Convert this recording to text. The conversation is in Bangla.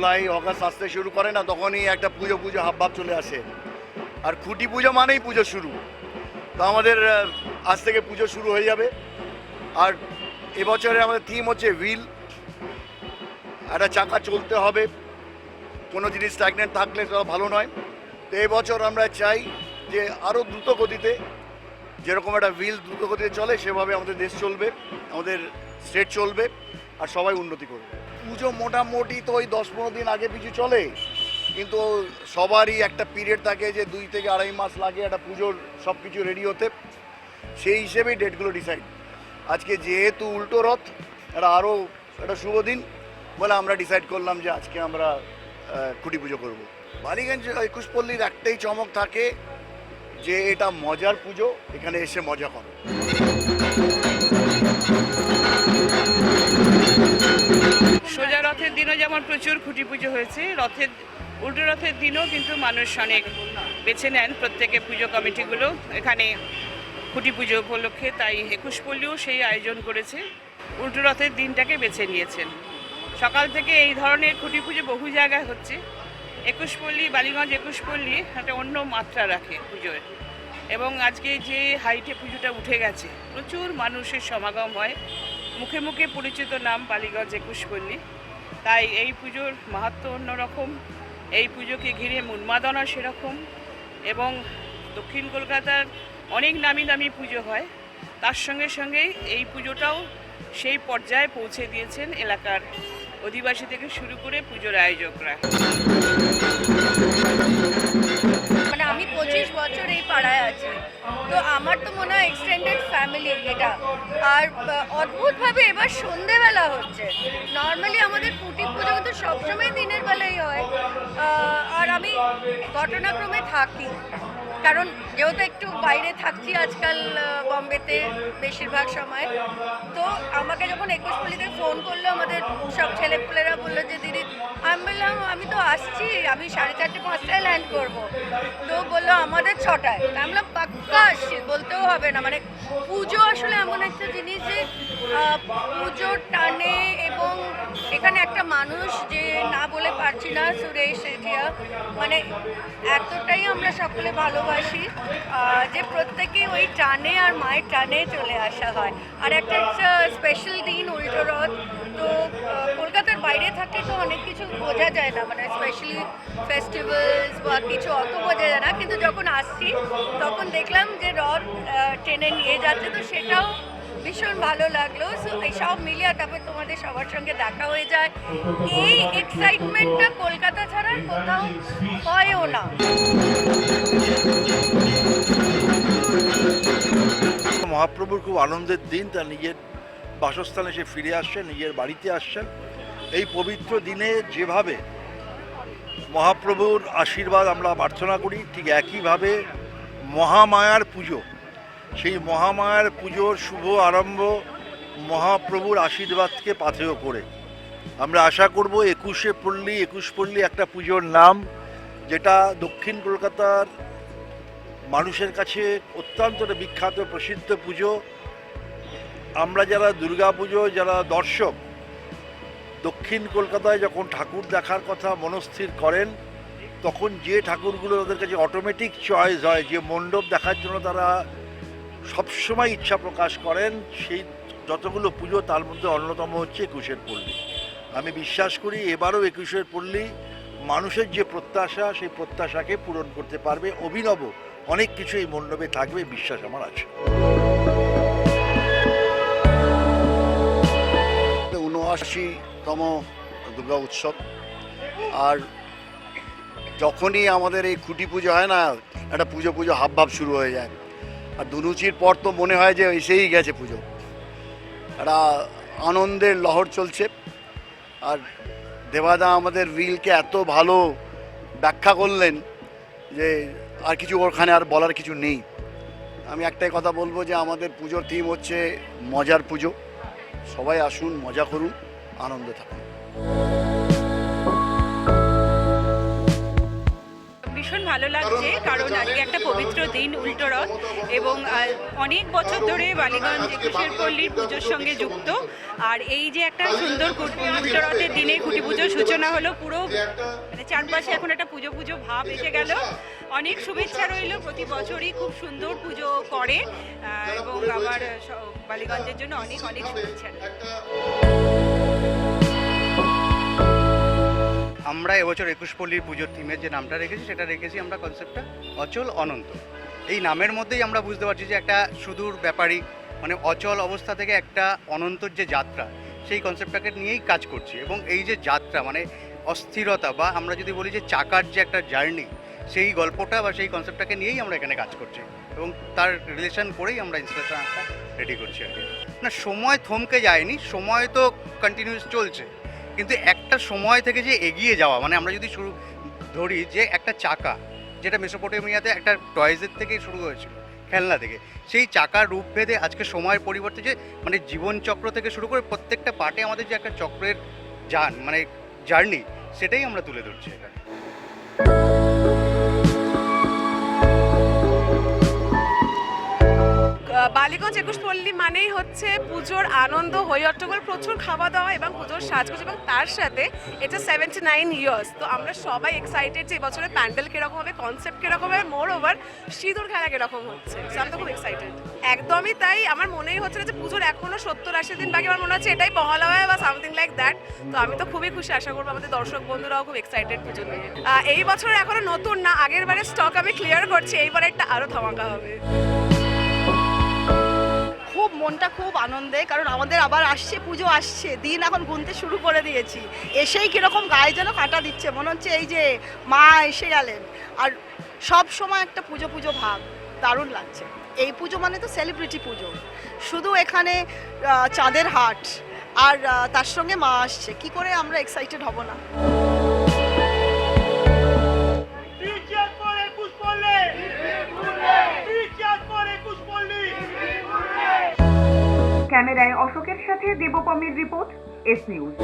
জুলাই, অগাস্ট আসতে শুরু করে না, তখনই একটা পুজো পুজো হাবভাব চলে আসে। আর খুঁটি পুজো মানেই পুজো শুরু। তো আমাদের আজ থেকে পুজো শুরু হয়ে যাবে। আর এবছরে আমাদের থিম হচ্ছে হুইল একটা চাকা চলতে হবে। কোনো জিনিস স্ট্যাগনেন্ট থাকলে তো ভালো নয়। তো এবছর আমরা চাই যে আরও দ্রুত গতিতে, যেরকম একটা হুইল দ্রুত গতিতে চলে, সেভাবে আমাদের দেশ চলবে, আমাদের স্টেট চলবে, আর সবাই উন্নতি করবে। পুজো মোটামুটি তো ওই দশ পনেরো দিন আগে পিছু চলে। কিন্তু সবারই একটা পিরিয়ড থাকে যে দুই থেকে আড়াই মাস লাগে একটা পুজোর সব কিছু রেডি হতে। সেই হিসেবেই ডেটগুলো ডিসাইড আজকে যেহেতু উল্টো রথ, এটা আরও একটা শুভ দিন বলে আমরা ডিসাইড করলাম যে আজকে আমরা খুঁটি পুজো করব। বালিগঞ্জ একুশ পল্লীর একটাই চমক থাকে যে এটা মজার পুজো, এখানে এসে মজা করো। দিনও যেমন প্রচুর খুঁটি পুজো হয়েছে, রথের, উল্টো রথের দিনও কিন্তু মানুষ অনেক বেছে নেন প্রত্যেকে পুজো কমিটিগুলো। এখানে খুঁটি পুজো উপলক্ষে তাই একুশ পল্লীও সেই আয়োজন করেছে। উল্টো রথের দিনটাকে বেছে নিয়েছেন। সকাল থেকে এই ধরনের খুঁটি পুজো বহু জায়গায় হচ্ছে। একুশ পল্লী, বালিগঞ্জ একুশ পল্লী একটা অন্য মাত্রা রাখে পুজোর। এবং আজকে যে হাইটে পুজোটা উঠে গেছে, প্রচুর মানুষের সমাগম হয়। মুখে মুখে পরিচিত নাম বালিগঞ্জ একুশ পল্লী। তাই এই পুজোর মাহাত্ম অন্যরকম এই পুজোকে ঘিরে উন্মাদনা সেরকম এবং দক্ষিণ কলকাতার অনেক নামি দামি পুজো হয়। তার সঙ্গে সঙ্গে এই পুজোটাও সেই পর্যায়ে পৌঁছে দিয়েছেন এলাকার অধিবাসী থেকে শুরু করে পুজোর আয়োজকরা। এটা। আর অদ্ভুতভাবে এবার সন্ধেবেলা হচ্ছে। নর্মালি আমাদের কুটি পুজো কিন্তু সবসময় দিনের বেলাই হয়। আর আমি ঘটনাক্রমে থাকি। কারণ যেহেতু একটু বাইরে থাকছি আজকাল বম্বেতে বেশিরভাগ সময়। তো আমাকে যখন একুশ পল্লিতে ফোন করল আমাদের সব ছেলেপুলেরা বলল যে, দিদি, আমি বললাম, আমি তো আসছি। আমি সাড়ে চারটে, পাঁচটায় ল্যান্ড করব। তো বলল, আমাদের ছটায়। আমি বললাম আসছি বলতেও হবে না। মানে পুজো আসলে এমন একটা জিনিস যে পুজোর টানে এবং এখানে একটা মানুষ যে না বলে পারছি না, সুরেশ শেঠিয়া মানে এতটাই আমরা সকলে ভালোবাসি যে প্রত্যেকে ওই টানে আর মায়ের টানে চলে আসা হয়। আর একটা স্পেশাল দিন, উল্টো রথ তো কলকাতার বাইরে থাকলে তো অনেক কিছু বোঝা যায় না মানে স্পেশালি ফেস্টিভ্যালস বা কিছু অত বোঝা যায় না। কিন্তু যখন আসছি, তখন দেখলাম যে রথ ট্রেনে নিয়ে যাচ্ছে, তো সেটাও ভীষণ ভালো লাগল। সো সব মিলিয়ে তারপর তোমাদের সবার সঙ্গে দেখা হয়ে যায়। এই এক্সাইটমেন্টটা কলকাতা ছাড়া কোথাও হয়ও না। মহাপ্রভুর খুব আনন্দের দিন, তার নিজের বাসস্থানে সে ফিরে আসছেন, নিজের বাড়িতে আসছেন। এই পবিত্র দিনে যেভাবে মহাপ্রভুর আশীর্বাদ আমরা প্রার্থনা করি, ঠিক একইভাবে মহামায়ার পুজো, সেই মহামায়ার পুজোর শুভ আরম্ভ মহাপ্রভুর আশীর্বাদকে পাথেয় করে। আমরা আশা করব একুশে পল্লী, একুশ পল্লী একটা পুজোর নাম, যেটা দক্ষিণ কলকাতার মানুষের কাছে অত্যন্ত বিখ্যাত, প্রসিদ্ধ পুজো। আমরা যারা দুর্গা পুজো যারা দর্শক, দক্ষিণ কলকাতায় যখন ঠাকুর দেখার কথা মনস্থির করেন, তখন যে ঠাকুরগুলো তাদের কাছে অটোমেটিক চয়েস হয়, যে মণ্ডপ দেখার জন্য তারা সবসময় ইচ্ছা প্রকাশ করেন, সেই যতগুলো পুজো তার মধ্যে অন্যতম হচ্ছে একুশের পল্লী। আমি বিশ্বাস করি এবারও একুশের পল্লী মানুষের যে প্রত্যাশা, সেই প্রত্যাশাকে পূরণ করতে পারবে। অভিনব অনেক কিছু এই মণ্ডপে থাকবে, বিশ্বাস আমার আছে। উনআশিতম দুর্গা উৎসব। আর যখনই আমাদের এই খুঁটি পুজো হয় না, একটা পুজো পুজো হাব ভাব শুরু হয়ে যায়। আর ধুনুচির পর তো মনে হয় যে এসেই গেছে পুজো। একটা আনন্দের লহর চলছে। আর দেবাদা আমাদের রিলকে এত ভালো ব্যাখ্যা করলেন যে আর কিছু ওখানে আর বলার কিছু নেই। আমি একটাই কথা বলব যে আমাদের পুজোর থিম হচ্ছে মজার পুজো। সবাই আসুন মজা করুন আনন্দে থাকুন। ভীষণ ভালো লাগছে কারণ আজকে একটা পবিত্র দিন উল্টো রথ এবং অনেক বছর ধরে বালিগঞ্জ একুশের পল্লীর পুজোর সঙ্গে যুক্ত। আর এই যে একটা সুন্দর উল্টো রথের দিনে খুঁটি পুজোর সূচনা হলো পুরো মানে চারপাশে এখন একটা পুজো পুজো ভাব এসে গেল। অনেক শুভেচ্ছা রইল প্রতি বছরই খুব সুন্দর পুজো করে এবং আমার বালিগঞ্জের জন্য অনেক অনেক শুভেচ্ছা রইল। আমরা এবছর একুশ পল্লীর পুজোর থিমের যে নামটা রেখেছি, সেটা রেখেছি আমরা কনসেপ্টটা অচল অনন্ত। এই নামের মধ্যেই আমরা বুঝতে পারছি যে একটা সুদূর ব্যাপারী মানে অচল অবস্থা থেকে একটা অনন্তর যে যাত্রা, সেই কনসেপ্টটাকে নিয়েই কাজ করছি। এবং এই যে যাত্রা মানে অস্থিরতা বা আমরা যদি বলি যে চাকার যে একটা জার্নি সেই গল্পটা বা সেই কনসেপ্টটাকে নিয়েই আমরা এখানে কাজ করছি। এবং তার রিলেশন করেই আমরা ইনস্টলেশন রেডি করছি আর কি। না, সময় থমকে যায়নি, সময় তো কন্টিনিউস চলছে। কিন্তু একটা সময় থেকে যে এগিয়ে যাওয়া মানে আমরা যদি শুরু ধরি যে একটা চাকা, যেটা মেসোপটেমিয়াতে একটা টয়েজের থেকে শুরু হয়েছিল, খেলনা থেকে, সেই চাকার রূপ ভেদে আজকে সময়ের পরিবর্তে যে মানে জীবনচক্র থেকে শুরু করে প্রত্যেকটা পার্টে আমাদের যে একটা চক্রের যান মানে জার্নি, সেটাই আমরা তুলে ধরছি এখানে। বালিগঞ্জ একুশ পল্লী মানেই হচ্ছে পুজোর আনন্দ হইহট্টগোল প্রচুর খাওয়া দাওয়া এবং পুজোর সাজগোজ এবং তার সাথে এটা সেভেন্টি নাইন ইয়ার্স তো আমরা সবাই এক্সাইটেড যে এবছরে প্যান্ডেল কীরকম হবে কনসেপ্ট কীরকম হবে মোর ওভার সিঁদুর খেলা কীরকম হচ্ছে। আমি তো খুব এক্সাইটেড একদমই তাই, আমার মনেই হচ্ছে না যে পুজোর এখনও সত্তর আশি দিন বাকি, আমার মনে হচ্ছে এটাই মহালয়া বা সামথিং লাইক দ্যাট তো আমি তো খুবই খুশি, আশা করব আমাদের দর্শক বন্ধুরাও খুব এক্সাইটেড পুজো নিয়ে। এই বছর এখনও নতুন না, আগের বারে স্টক আমি ক্লিয়ার করছি, এইবার একটা আরও ধামাকা হবে। খুব, মনটা খুব আনন্দে, কারণ আমাদের আবার আসছে, পুজো আসছে, দিন এখন গুনতে শুরু করে দিয়েছি। এসেই কীরকম গায়ে যেন কাটা দিচ্ছে, মনে হচ্ছে এই যে মা এসে গেলেন। আর সব সময় একটা পুজো পুজো ভাব, দারুণ লাগছে। এই পুজো মানে তো সেলিব্রিটি পুজো। শুধু এখানে চাঁদের হাট, আর তার সঙ্গে মা আসছে। কি করে আমরা এক্সাইটেড হব না? ক্যামেরায় অশোকের সাথে দেবপমের রিপোর্ট এস নিউজ